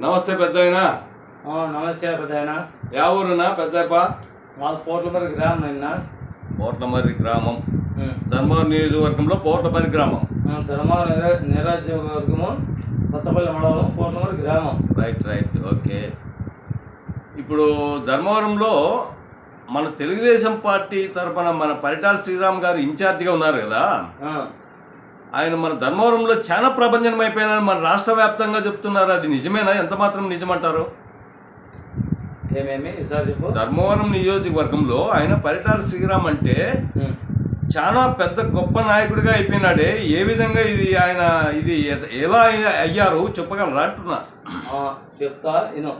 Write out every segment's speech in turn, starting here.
నమస్తే పెద్దయినా. ఆ, నమస్తే పెద్దాయన. యా ఊరునా పెద్దప్ప? మాది పోట్లమరి గ్రామం అయినా పోట్లమర్రి గ్రామం. ధర్మవరం నియోజకవర్గంలో పోట్లమర్రి గ్రామం. ధర్మాల నిరాజ్యవర్గము కొత్తపల్లి మండలం పోట్లమరి గ్రామం. Right right okay. ఇప్పుడు ధర్మవరంలో మన తెలుగుదేశం పార్టీ తరఫున మన పరిటాల శ్రీరామ్ గారు ఇన్ఛార్జిగా ఉన్నారు కదా. ఆయన మన ధర్మవరంలో చాలా ప్రభంజనం అయిపోయినారని మన రాష్ట్ర వ్యాప్తంగా చెప్తున్నారు. అది నిజమేనా? ఎంత మాత్రం నిజమంటారు? ఏమేమి? ఈసారి చెప్పు. ధర్మవరం నియోజకవర్గంలో ఆయన పరిటాల శ్రీరామ్ అంటే. చాలా పెద్ద గొప్ప నాయకుడిగా అయిపోయినాడే. ఏ విధంగా ఇది ఆయన ఇది ఎలా అయ్య- అయ్యారు చెప్పగలరా అంటున్నా. చెప్తా ఇను.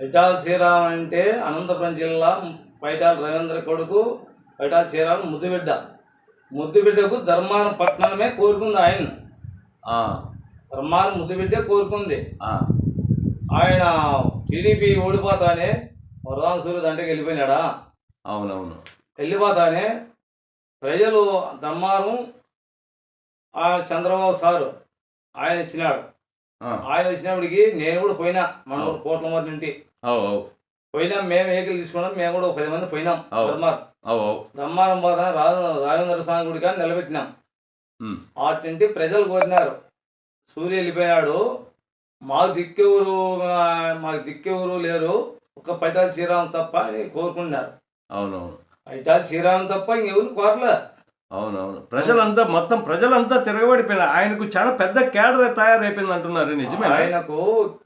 పైటాల శ్రీరామ్ అంటే అనంతపురం జిల్లా పైటాల రవీంద్ర కొడుకు పైటాల శ్రీరామ్ ముద్దుబిడ్డ. ముద్దుబిడ్డకు ధర్మాన పట్టణమే కోరుకుంది ఆయన. ధర్మాన ముద్దుబిడ్డే కోరుకుంది. ఆ, ఆయన టీడీపీ ఓడిపోతానే వరదాన సూర్య దండకి వెళ్ళిపోయినాడా అవునవును. వెళ్ళిపోతానే ప్రజలు ధర్మారం ఆ చంద్రబాబు సారు ఆయన ఇచ్చినాడు. ఆయన వచ్చినప్పటికి నేను కూడా పోయినా. మన కోట్ల మంది అవు పోయినాం మేము వెహికల్ తీసుకున్నాం మేము కూడా ఒక పది మంది పోయినాం. ధర్మారం ధర్మారం పోతా రాజ రాజేంద్ర స్వామి గుడి కానీ నిలబెట్టినాం. వాటింటి ప్రజలు కోరినారు సూర్య వెళ్ళిపోయినాడు. మాకు దిక్కెవరు మాకు దిక్కెవరు లేరు. ఒక పైటాల శ్రీరామ్ తప్ప అని కోరుకున్నారు. అవునవును. పైటాల శ్రీరామ్ తప్ప ఇంకెవరు కోరలే. అవునవును. ప్రజలంతా మొత్తం ప్రజలంతా తిరగబడిపోయినారు. ఆయనకు చాలా పెద్ద కేడర్ తయారైపోయింది అంటున్నారు నిజమే ఆయనకు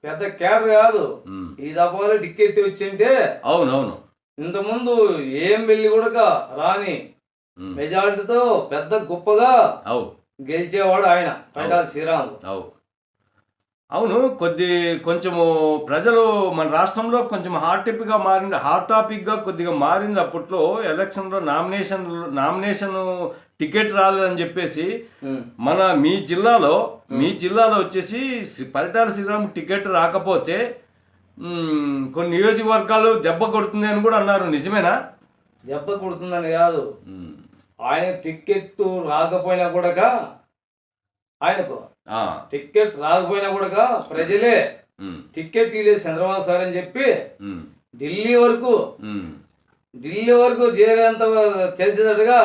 పెద్ద కేడర్ కాదు. ఈ దఫాలో టికెట్ వచ్చింటే అవునవును. ఇంతకుముందు ఏం వెళ్ళి కూడా రాని మెజార్టీతో పెద్ద గొప్పగా అవు. గెలిచేవాడు ఆయన పైటాల శ్రీరాములు. అవు. అవును కొద్ది కొంచెము ప్రజలు మన రాష్ట్రంలో కొంచెం హాట్ టాపిక్గా మారింది హాట్ టాపిక్గా కొద్దిగా మారింది అప్పట్లో. ఎలక్షన్లో నామినేషన్ నామినేషన్ టికెట్ రాలేదని చెప్పేసి. మన మీ జిల్లాలో మీ జిల్లాలో వచ్చేసి పరిటాల శ్రీరామ్ టికెట్ రాకపోతే కొన్ని నియోజకవర్గాలు దెబ్బ కొడుతుంది అని కూడా అన్నారు. నిజమేనా? దెబ్బ కొడుతుందని కాదు. ఆయన టికెట్ రాకపోయినా కూడా ఆయనకు ఆ, టికెట్ రాకపోయినా కూడా ప్రజలే టికెట్ ఇలేదు చంద్రబాబు సార్ అని చెప్పి ఢిల్లీ వరకు ఢిల్లీ వరకు చేరేంత తెలిసేటట్టుగా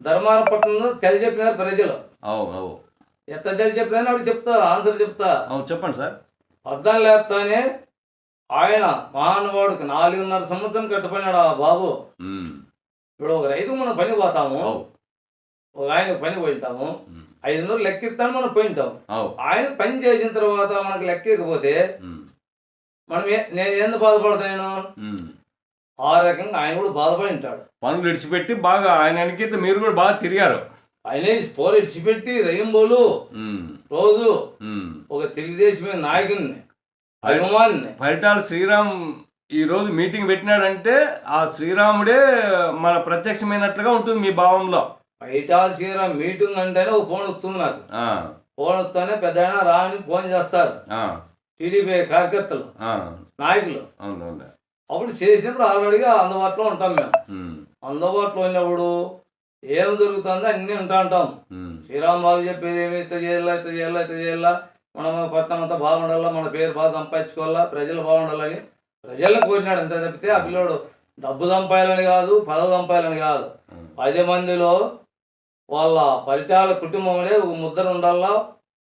ధర్మాన పట్టణంలో తెలియజెప్పినారు ప్రజలు. ఎట్లా తెలియజెప్పినా అప్పుడు చెప్తా ఆన్సర్ చెప్తా. చెప్పండి సార్. అర్థం లేస్తానే ఆయన మానవాడికి నాలుగున్నర సంవత్సరం కట్టుపోయినాడు ఆ బాబు ఇప్పుడు ఒక రైతు మనం పని పోతాము. ఒక ఆయన పని పోయింటాము ఐదు వందలు లెక్కిస్తాను మనం పోయింటాం ఆయన పని చేసిన తర్వాత మనకు లెక్కకపోతే మనం నేను ఎందుకు బాధపడతాను. ఆ రకంగా ఆయన కూడా బాధపడి ఉంటాడు. పనులు విడిచిపెట్టి బాగా ఆయన వెనకైతే మీరు కూడా బాగా తిరిగారు. ఆయన స్పోర్ ఇడిచిపెట్టి రెయింబోలు రోజు. ఒక తెలుగుదేశం నాయకుడిని అభిమానిని పరిటాల శ్రీరామ్ ఈ రోజు మీటింగ్ పెట్టినాడంటే ఆ శ్రీరాముడే మన ప్రత్యక్షమైనట్లుగా ఉంటుంది మీ భావంలో. బయట చీర మీటింగ్ అంటేనే ఒక ఫోన్ వస్తుంది నాకు. ఫోన్ వస్తేనే పెద్ద రాని ఫోన్ చేస్తారు. టీడీపీ కార్యకర్తలు నాయకులు. అప్పుడు చేసినప్పుడు ఆల్రెడీగా అందుబాటులో ఉంటాం మేము. అందుబాటులో ఉన్నప్పుడు ఏం జరుగుతుందో అన్నీ ఉంటా ఉంటాం. శ్రీరామ్ బాబు చెప్పేది ఏమి ఇట్లా చేయాలా ఇట్లా చేయాలా ఇట్లా చేయాలా? మన పట్టణం అంతా బాగుండాలా మన పేరు బాగా సంపాదించుకోవాలా ప్రజలు బాగుండాలని ప్రజలను కోరినాడు అంతే తప్పితే ఆ పిల్లోడు డబ్బు సంపాయాలని కాదు పదవి సంపాయాలని కాదు. పది మందిలో వాళ్ళ పరిటాల కుటుంబంలో ఒక ముద్ర ఉండాలా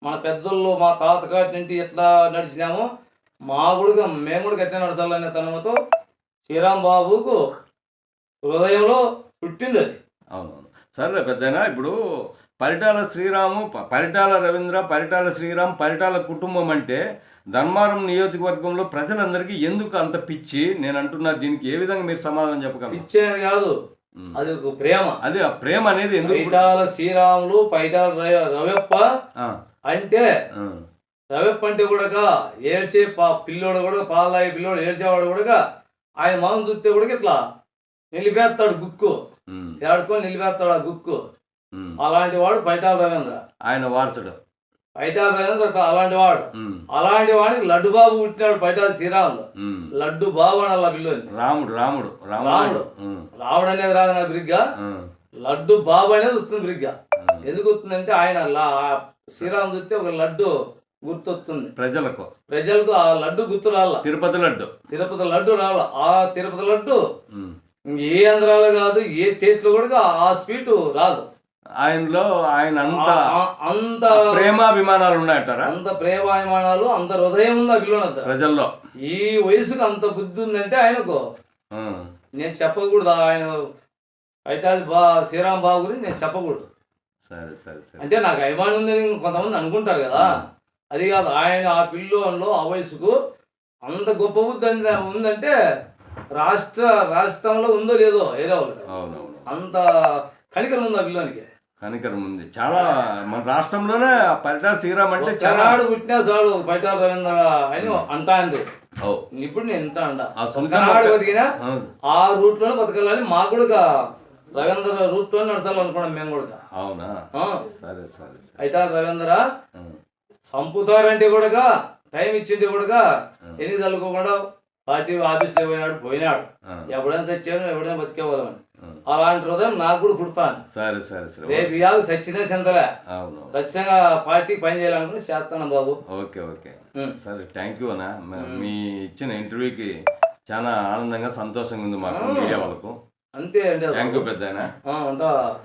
మన పెద్దోళ్ళు మా తాతగారి నుండి ఎట్లా నడిచినామో మా కూడా మేము కూడా ఎట్లా నడచాలనే తనముతో శ్రీరామ్ బాబుకు హృదయంలో పుట్టింది అది. అవునవును. సరే పెద్దనా ఇప్పుడు పరిటాల శ్రీరాము పరిటాల రవీంద్ర పరిటాల శ్రీరామ్ పరిటాల కుటుంబం అంటే ధర్మారం నియోజకవర్గంలో ప్రజలందరికీ ఎందుకు అంత పిచ్చి? నేను అంటున్నా దీనికి ఏ విధంగా మీరు సమాధానం చెప్పగలరు? ఇచ్చేది కాదు. అది ఒక ప్రేమ. అది ఆ ప్రేమ అనేది ఎందుకు పైటాల శ్రీరాములు పైటాల రవి- రవెప్ప అంటే రవెప్ప అంటే కూడా ఏడ్చే పా పిల్లోడు కూడా పాలు తాగే పిల్లోడు ఏడ్చేవాడు కూడా ఆయన మొహం చూస్తే కూడా ఇట్లా నిలిపేస్తాడు గుక్కు. ఉమ్, ఏడుచుకొని నిలిపేస్తాడు ఆ గుక్కు. అలాంటి వాడు పైటాల రవీంద్ర ఆయన వారసుడు. పైటాల రవీంద్ర అలాంటి వాడు. అలాంటి వాడికి లడ్డు బాబు పుట్టినాడు పైటాల శ్రీరాములు ఉమ్. లడ్డు బాబు అని అలా పిల్లోని రాముడు రాముడు రాముడు. రాముడు. అనేది రాదు నా బ్రిగ్గా లడ్డు బాబు అనేది వస్తుంది బ్రిగ్గా. ఎందుకు వస్తుందంటే ఆయన శ్రీరామ్ చూస్తే ఒక లడ్డు గుర్తొస్తుంది. ప్రజలకు. ప్రజలకు ఆ లడ్డు గుర్తు రాల. తిరుపతి లడ్డు. తిరుపతి లడ్డు రాల. ఆ తిరుపతి లడ్డు. ఏ ఆంధ్రాలో కాదు ఏ స్టేట్లో కూడా ఆ స్వీట్ రాదు. ఆయనలో ఆయన అంత అంత ప్రేమాభిమానాలు ఉన్నాయంటారా అంత ప్రేమాభిమానాలు అంత హృదయం ఉంది ఆ పిల్లనద్ద ప్రజల్లో. ఈ వయసుకు అంత బుద్ధి ఉందంటే ఆయనకు. నేను చెప్పకూడదు ఆయన ఐటాది బా శ్రీరామ్ బాబు గురించి నేను చెప్పకూడదు. సరే సరే సరే. అంటే నాకు అభిమానం ఉందని కొంతమంది అనుకుంటారు కదా. అది కాదు ఆయన ఆ పిల్లోలో ఆ వయసుకు అంత గొప్ప బుద్ధి అంద- ఉందంటే రాష్ట్ర రాష్ట్రంలో ఉందో లేదో అవునవును. అంత కనికరం ఉంది ఆ పిల్లోనికి. కనికరం ఉంది. చాలా మన రాష్ట్రంలోనే పరిటాల శ్రీరామ్ అంటే చాలా పుట్టినా చాలు బయట రవీంద్ర అని అంటా అంది. ఓ, ఇప్పుడు నేను ఇంటా అంట? మొక్క- బతికినా. ఆ. రూట్లోనే బతకాలని మాకు కూడా రవీంద్ర రూట్లోనే నడచాలనుకున్నాం మేము కూడా. అవునా? సరే సరే అయితే రవీంద్ర. చంపుతారంటే కూడా టైం ఇచ్చింటే కూడా. ఎన్ని చల్లుకోకుండా పార్టీ ఆఫీస్లో పోయినాడు పోయినాడు. ఎప్పుడైనా చచ్చాను ఎప్పుడైనా బతికేవాళ్ళమని. అలాంటి హృదయం నాకు కూడా పుడతాను సరే సరే సరే. రేపు ఇవాళ చచ్చినా చెందలే అవును. ఖచ్చితంగా పార్టీకి పని చేయాలనుకుని చేస్తాను బాబు. Okay okay. సరే థ్యాంక్ యూ అన్న. మ- ఇచ్చిన ఇంటర్వ్యూకి చాలా ఆనందంగా సంతోషంగా ఉంది మాకు మీడియా వాళ్ళకు. అంతే అండి. థ్యాంక్ యూ పెద్ద ఉంటా